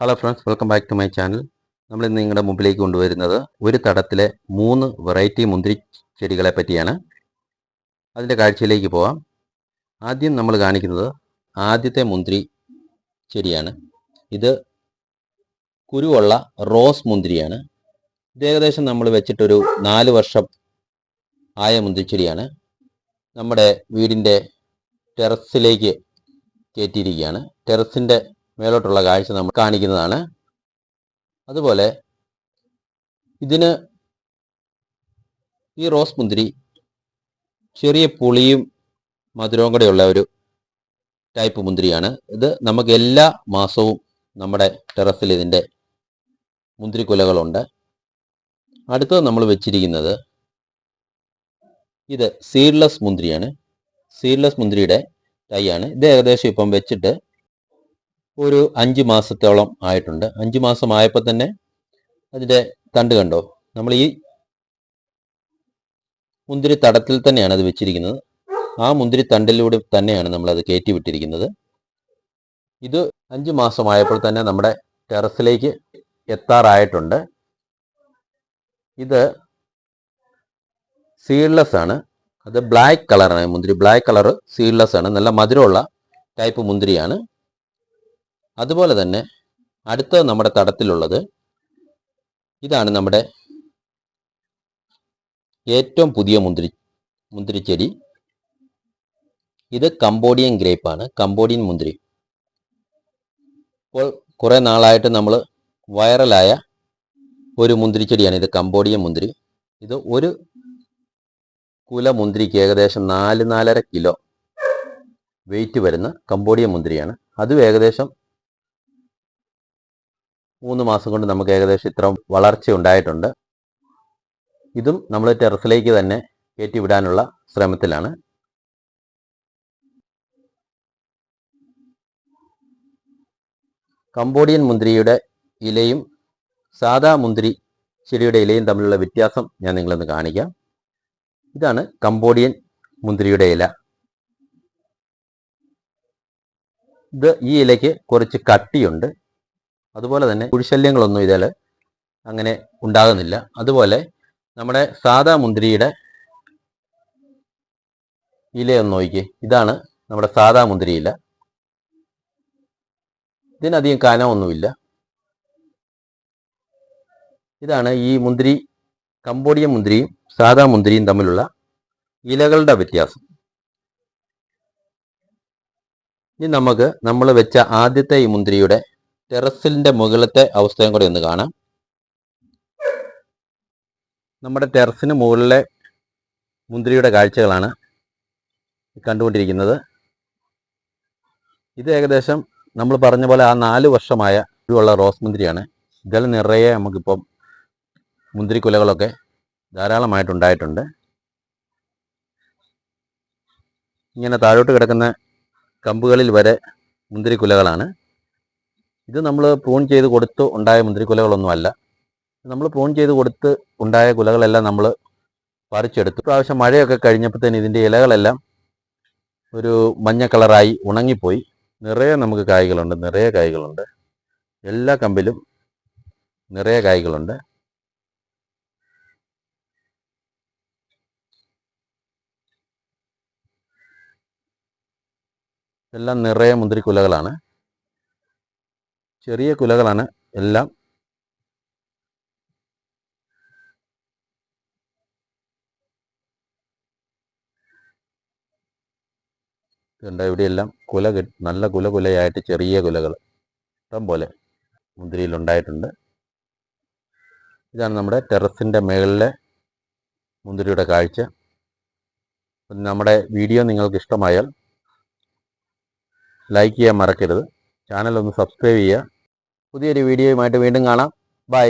Hello friends welcome back to my channel നമ്മൾ ഇന്ന് നിങ്ങളുടെ മുമ്പിലേക്ക് കൊണ്ടുവരുന്നത് ഒരു തടത്തിലെ മൂന്ന് വെറൈറ്റി മുന്തിരി ചെടികളെ പറ്റിയാണ്. അതിന്റെ കാഴ്ചയിലേക്ക് പോവാം. ആദ്യം നമ്മൾ കാണിക്കുന്നത് ആദ്യത്തെ മുന്തിരി ചെടിയാണ്. ഇത് കുരുവുള്ള റോസ് മുന്തിരിയാണ്. ഇത് ഏകദേശം നമ്മൾ വെച്ചിട്ടൊരു നാല് വർഷം ആയ മുന്തിരി ചെടിയാണ്. നമ്മുടെ വീടിന്റെ ടെറസിലേക്ക് കയറ്റിയിരിക്കുകയാണ്. ടെറസിന്റെ മേലോട്ടുള്ള കാഴ്ച നമ്മൾ കാണിക്കുന്നതാണ്. അതുപോലെ ഇതിന് ഈ റോസ് മുന്തിരി ചെറിയ പുളിയും മധുരവും കൂടെയുള്ള ഒരു ടൈപ്പ് മുന്തിരിയാണ്. ഇത് നമുക്ക് എല്ലാ മാസവും നമ്മുടെ ടെറസിൽ ഇതിന്റെ മുന്തിരിക്കുലകളുണ്ട്. അടുത്തത് നമ്മൾ വെച്ചിരിക്കുന്നത് ഇത് സീഡ്ലെസ് മുന്തിരിയാണ്. സീഡ്ലെസ് മുന്തിരിയുടെ തൈയാണ്. ഇത് ഏകദേശം ഇപ്പം വെച്ചിട്ട് ഒരു അഞ്ച് മാസത്തോളം ആയിട്ടുണ്ട്. അഞ്ച് മാസം ആയപ്പോൾ തന്നെ അതിന്റെ തണ്ട് കണ്ടോ? നമ്മൾ ഈ മുന്തിരി തടത്തിൽ തന്നെയാണ് അത് വെച്ചിരിക്കുന്നത്. ആ മുന്തിരി തണ്ടിലൂടെ തന്നെയാണ് നമ്മൾ അത് കയറ്റി വിട്ടിരിക്കുന്നത് ഇത് അഞ്ച് മാസമായപ്പോൾ തന്നെ നമ്മുടെ ടെറസിലേക്ക് എത്താറായിട്ടുണ്ട്. ഇത് സീഡ്ലെസ് ആണ്. അത് ബ്ലാക്ക് കളറാണ്. മുന്തിരി ബ്ലാക്ക് കളർ സീഡ്ലെസ് ആണ്. നല്ല മധുരമുള്ള ടൈപ്പ് മുന്തിരിയാണ്. അതുപോലെ തന്നെ അടുത്ത നമ്മുടെ തടത്തിലുള്ളത്. ഇതാണ് നമ്മുടെ ഏറ്റവും പുതിയ മുന്തിരി മുന്തിരിച്ചെടി ഇത് കംബോഡിയൻ ആണ്. കംബോഡിയൻ മുന്തിരി. ഇപ്പോൾ കുറേ നാളായിട്ട് നമ്മൾ വൈറലായ ഒരു മുന്തിരിച്ചെടിയാണ് ഇത് കംബോഡിയൻ മുന്തിരി. ഇത് ഒരു കുല മുന്തിരിക്ക് ഏകദേശം നാല് നാലര കിലോ വെയിറ്റ് വരുന്ന കംബോഡിയൻ മുന്തിരിയാണ്. അതും ഏകദേശം മൂന്ന് മാസം കൊണ്ട് നമുക്ക് ഏകദേശം ഇത്ര വളർച്ച ഉണ്ടായിട്ടുണ്ട്. ഇതും നമ്മൾ ടെറസിലേക്ക് തന്നെ കയറ്റി വിടാനുള്ള ശ്രമത്തിലാണ്. കംബോഡിയൻ മുന്തിരിയുടെ ഇലയും സാദാ മുന്തിരി ചെടിയുടെ ഇലയും തമ്മിലുള്ള വ്യത്യാസം ഞാൻ നിങ്ങളൊന്ന് കാണിക്കാം. ഇതാണ് കംബോഡിയൻ മുന്തിരിയുടെ ഇല. ഇത് ഈ ഇലയ്ക്ക് കുറച്ച് കട്ടിയുണ്ട്. അതുപോലെ തന്നെ കുഴിശല്യങ്ങളൊന്നും ഇതിൽ അങ്ങനെ ഉണ്ടാകുന്നില്ല. അതുപോലെ നമ്മുടെ സാദാ മുന്തിരിയുടെ ഇലയൊന്ന് നോക്കിക്കേ ഇതാണ് നമ്മുടെ സാദാ മുന്തിരി ഇല. ഇതിനധികം കനമൊന്നുമില്ല. ഇതാണ് ഈ മുന്തിരി കമ്പോഡിയ മുന്തിരിയും സാദാ മുന്തിരിയും തമ്മിലുള്ള ഇലകളുടെ വ്യത്യാസം. ഇനി നമുക്ക് നമ്മൾ വെച്ച ആദ്യത്തെ ഈ മുന്തിരിയുടെ ടെറസിന്റെ മുകളിലത്തെ അവസ്ഥയും കൂടി ഒന്ന് കാണാം. നമ്മുടെ ടെറസിന് മുകളിലെ മുന്തിരിയുടെ കാഴ്ചകളാണ് കണ്ടുകൊണ്ടിരിക്കുന്നത്. ഇത് ഏകദേശം നമ്മൾ പറഞ്ഞ പോലെ ആ നാല് വർഷമായ ഉള്ള റോസ് മുന്തിരിയാണ്. ഇതിൽ നിറയെ നമുക്കിപ്പം മുന്തിരിക്കുലകളൊക്കെ ധാരാളമായിട്ടുണ്ടായിട്ടുണ്ട്. ഇങ്ങനെ താഴോട്ട് കിടക്കുന്ന കമ്പുകളിൽ വരെ മുന്തിരിക്കുലകളാണ് ഇത് നമ്മൾ പ്രൂൺ ചെയ്ത് കൊടുത്ത് ഉണ്ടായ മുന്തിരിക്കുലകളൊന്നുമല്ല. നമ്മൾ പ്രൂൺ ചെയ്ത് കൊടുത്ത് ഉണ്ടായ കുലകളെല്ലാം നമ്മൾ പറിച്ചെടുത്തു. പ്രാവശ്യം മഴയൊക്കെ കഴിഞ്ഞപ്പോഴത്തേന് ഇതിന്റെ ഇലകളെല്ലാം ഒരു മഞ്ഞ കളറായി ഉണങ്ങിപ്പോയി. നിറയെ നമുക്ക് കായ്കളുണ്ട് നിറയെ കായ്കളുണ്ട്. എല്ലാ കമ്പിലും നിറയെ കായ്കളുണ്ട്. എല്ലാം നിറയെ മുന്തിരിക്കുലകളാണ്. ചെറിയ കുലകളാണ്. എല്ലാം ഇതുണ്ട് ഇവിടെയെല്ലാം കുല നല്ല കുല കുലയായിട്ട് ചെറിയ കുലകൾ. ഇഷ്ടം പോലെ മുന്തിരിയിൽ ഉണ്ടായിട്ടുണ്ട് ഇതാണ് നമ്മുടെ ടെറസിന്റെ മുകളിലെ മുന്തിരിയുടെ കാഴ്ച. നമ്മുടെ വീഡിയോ നിങ്ങൾക്ക് ഇഷ്ടമായാൽ ലൈക്ക് ചെയ്യാൻ മറക്കരുത്. ചാനൽ ഒന്ന് സബ്സ്ക്രൈബ് ചെയ്യുക. പുതിയൊരു വീഡിയോയുമായിട്ട് വീണ്ടും കാണാം. ബൈ